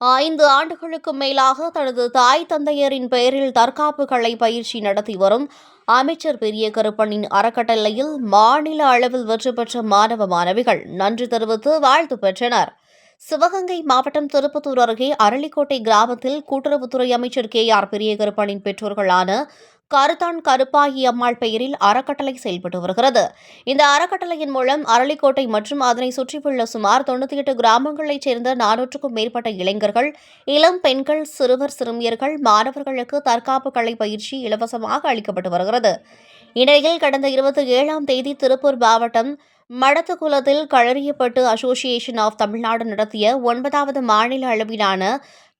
ஐந்து ஆண்டுகளுக்கு மேலாக தனது தாய் தந்தையரின் பெயரில் தற்காப்பு கலை பயிற்சி நடத்தி வரும் அமைச்சர் பெரிய கருப்பனின் அறக்கட்டளையில் மாநில அளவில் வெற்றி பெற்ற மாணவ மாணவிகள் நன்றி தெரிவித்து வாழ்த்து பெற்றனர். சிவகங்கை மாவட்டம் திருப்பத்தூர் அருகே அரளிக்கோட்டை கிராமத்தில் கூட்டுறவுத்துறை அமைச்சர் கே ஆர் பெரியகருப்பனின் பெற்றோர்களான கருத்தான் கருப்பாயி அம்மாள் பெயரில் அறக்கட்டளை செயல்பட்டு வருகிறது. இந்த அறக்கட்டளையின் மூலம் அரளிக்கோட்டை மற்றும் அதனை சுற்றியுள்ள சுமார் தொண்ணூற்றி எட்டு கிராமங்களைச் சேர்ந்த நானூற்றுக்கும் மேற்பட்ட இளைஞர்கள் இளம் பெண்கள் சிறுவர் சிறுமியர்கள் மாணவர்களுக்கு தற்காப்பு கலை பயிற்சி இலவசமாக அளிக்கப்பட்டு வருகிறது. இந்நிலையில் கடந்த இருபத்தி ஏழாம் தேதி திருப்பூர் மாவட்டம் மடத்துக்குளத்தில் களறியப்பட்டு அசோசியேஷன் ஆஃப் தமிழ்நாடு நடத்திய ஒன்பதாவது மாநில அளவிலான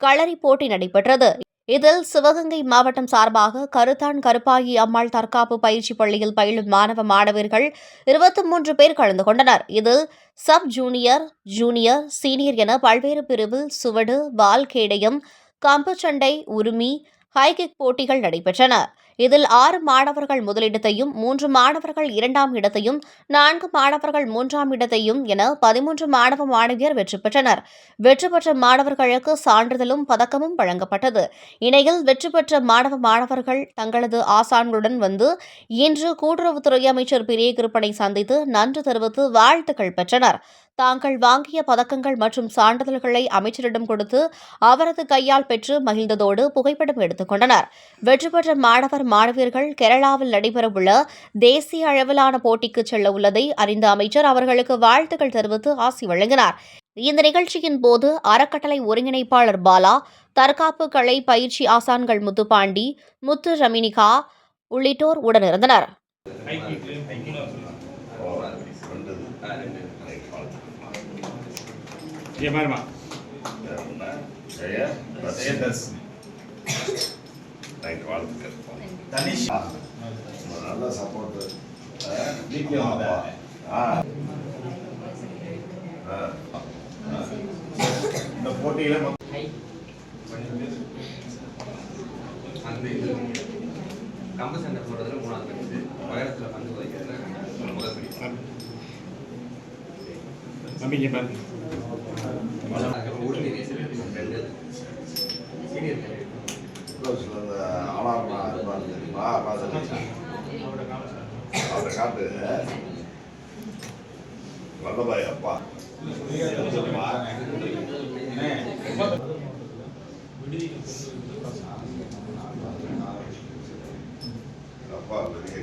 களரி போட்டி நடைபெற்றது. இதில் சிவகங்கை மாவட்டம் சார்பாக கருத்தான் கருப்பாயி அம்மாள் தற்காப்பு பயிற்சி பள்ளியில் பயிலும் மாணவ மாணவர்கள் இருபத்தி மூன்று பேர் கலந்து கொண்டனர். இதில் சப் ஜூனியர் ஜூனியர் சீனியர் என பல்வேறு பிரிவில் சுவடு வால் கேடயம் கம்பு சண்டை உரிமை ஹைகிக் போட்டிகள் நடைபெற்றன. இதில் ஆறு மாணவர்கள் முதலிடத்தையும் மூன்று மாணவர்கள் இரண்டாம் இடத்தையும் நான்கு மாணவர்கள் மூன்றாம் இடத்தையும் என பதிமூன்று மாணவ மாணவியர் வெற்றி பெற்றனர். வெற்றி பெற்ற மாணவர்களுக்கு சான்றிதழும் பதக்கமும் வழங்கப்பட்டது. இணையில் வெற்றி பெற்ற மாணவ மாணவர்கள் தங்களது ஆசான்களுடன் வந்து இன்று கூட்டுறவுத்துறை அமைச்சர் பெரிய கிருப்பனை சந்தித்து நன்றி தெரிவித்து வாழ்த்துக்கள் பெற்றனர். தாங்கள் வாங்கிய பதக்கங்கள் மற்றும் சான்றிதழ்களை அமைச்சரிடம் கொடுத்து அவரது கையால் பெற்று மகிழ்ந்ததோடு புகைப்படம் எடுத்துக் கொண்டனர். வெற்றி பெற்ற மாணவர் மாணவியர்கள் கேரளாவில் நடைபெறவுள்ள தேசிய அளவிலான போட்டிக்கு செல்ல உள்ளதை அறிந்த அமைச்சர் அவர்களுக்கு வாழ்த்துக்கள் தெரிவித்து ஆசி வழங்கினார். இந்த நிகழ்ச்சியின் போது அறக்கட்டளை ஒருங்கிணைப்பாளர் பாலா தற்காப்பு கலை பயிற்சி ஆசான்கள் முத்துப்பாண்டி முத்து ரமினிகா உள்ளிட்டோர் உடனிருந்தனர். இங்கே பாருமா ஜெய ஜெயதர்ஷினி ரைட் வாழ்த்துக்கள் தனிஷ் நல்ல சப்போர்ட் இந்த போட்டியில மொத்தம் அந்த இது கம்பு சண்டை போடுறதுல மூணாவது படிச்சு உயரத்துல பந்து வைக்கிறதுல முதல் இங்கே பாருங்க அவரை காட்டு வல்லபாய் அப்பா அப்பா பெரிய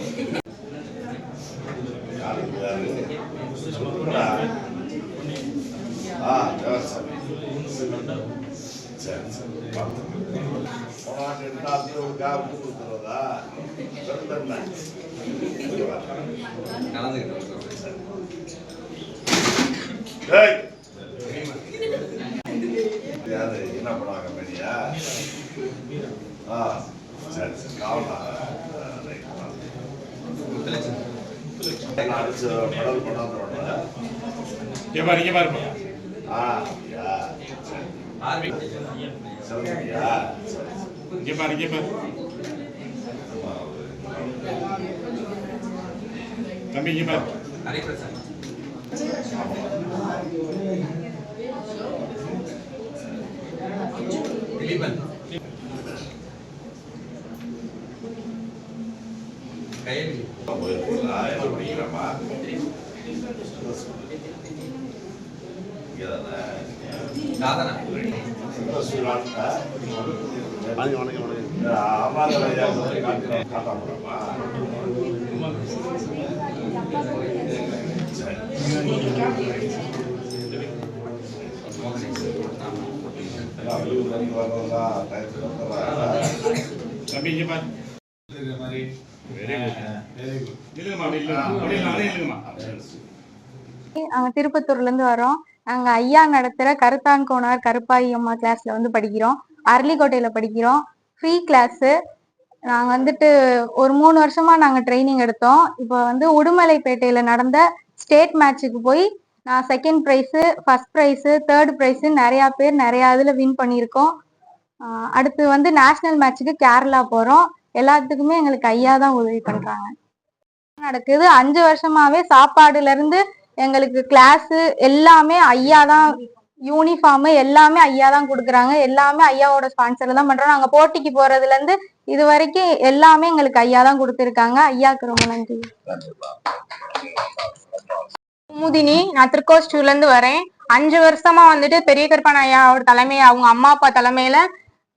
ஆ தேவசாமி சரி சரி. பார்த்து போனாட்டு ஒரு காப்பு கொடுத்துறதா என்ன பண்ணாங்க ஆ சரி சரி காவலா முத்துலட்சுமி நான் அடிச்சு மெடல் கொண்டாந்துருவேன் இங்கே பாருங்க இங்கே பாருமா ஆ யா சரி ஆர்மி சொல்லுங்கய்யா சரி இங்கே பாரு இங்கே பாரு தம்பி இங்கே பாரு. Hariprasad Thileepan Kayaknya Tapi cepat. திருப்பத்தூர்ல இருந்து வரோம். நாங்க ஐயா நடத்துற கருத்தான் கோனார் கருப்பாயி அம்மா கிளாஸ்ல வந்து படிக்கிறோம். அரளிக்கோட்டையில படிக்கிறோம். ஃப்ரீ கிளாஸ் நாங்க வந்துட்டு ஒரு மூணு வருஷமா நாங்க ட்ரைனிங் எடுத்தோம். இப்போ வந்து உடுமலைப்பேட்டையில நடந்த ஸ்டேட் மேட்ச்சுக்கு போய் நான் second prize first prize third prize நிறையா பேர் நிறையா இதில் வின் பண்ணியிருக்கோம். அடுத்து வந்து நேஷனல் மேட்ச்சுக்கு கேரளா போகிறோம் எல்லாத்துக்குமே எங்களுக்கு ஐயா தான் உதவி பண்ணுறாங்க நடக்குது. அஞ்சு வருஷமாவே சாப்பாடுல இருந்து எங்களுக்கு கிளாஸ் எல்லாமே ஐயா தான் யூனிஃபார்ம் எல்லாமே ஐயா தான் கொடுக்குறாங்க. எல்லாமே ஐயாவோட ஸ்பான்சர்ல தான் பண்றோம் நாங்க போட்டிக்கு போறதுல இருந்து இது வரைக்கும் எல்லாமே எங்களுக்கு ஐயா தான் கொடுத்துருக்காங்க. ஐயாக்கு ரொம்ப நன்றி. முதினி நான் திருக்கோஸ்டூர்ல இருந்து வரேன். அஞ்சு வருஷமா வந்துட்டு பெரிய கருப்பான ஐயாவோட தலைமை அவங்க அம்மா அப்பா தலைமையில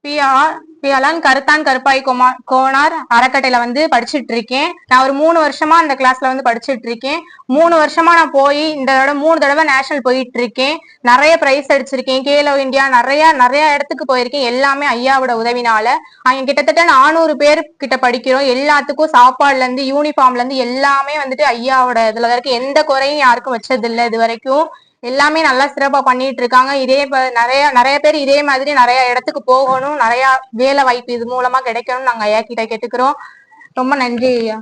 பிஆர் பிஆலான் கருத்தான் கருப்பாய் கோமா கோனார் அறக்கட்டையில வந்து படிச்சுட்டு இருக்கேன் நான் ஒரு மூணு வருஷமா அந்த கிளாஸ்ல வந்து படிச்சுட்டு இருக்கேன் மூணு வருஷமா நான் போய் இந்த தடவை மூணு தடவை நேஷனல் போயிட்டு இருக்கேன் நிறைய பிரைஸ் அடிச்சிருக்கேன். கேலோ இந்தியா நிறைய நிறைய இடத்துக்கு போயிருக்கேன். எல்லாமே ஐயாவோட உதவினால. அங்க கிட்டத்தட்ட நானூறு பேர் கிட்ட படிக்கிறோம். எல்லாத்துக்கும் சாப்பாடுல இருந்து யூனிஃபார்ம்ல இருந்து எல்லாமே வந்துட்டு ஐயாவோட இதுல இருக்கு. எந்த குறையும் யாருக்கும் வச்சது இல்லை இது வரைக்கும் எல்லாமே நல்லா சிறப்பா பண்ணிட்டு இருக்காங்க இதே நிறைய நிறைய பேர் இதே மாதிரி நிறைய இடத்துக்கு போகணும். நிறைய வேலை வாய்ப்பு இது மூலமா கிடைக்கணும்னு நாங்க ஐயா கிட்ட கேட்டுக்கிறோம். ரொம்ப நன்றி ஐயா.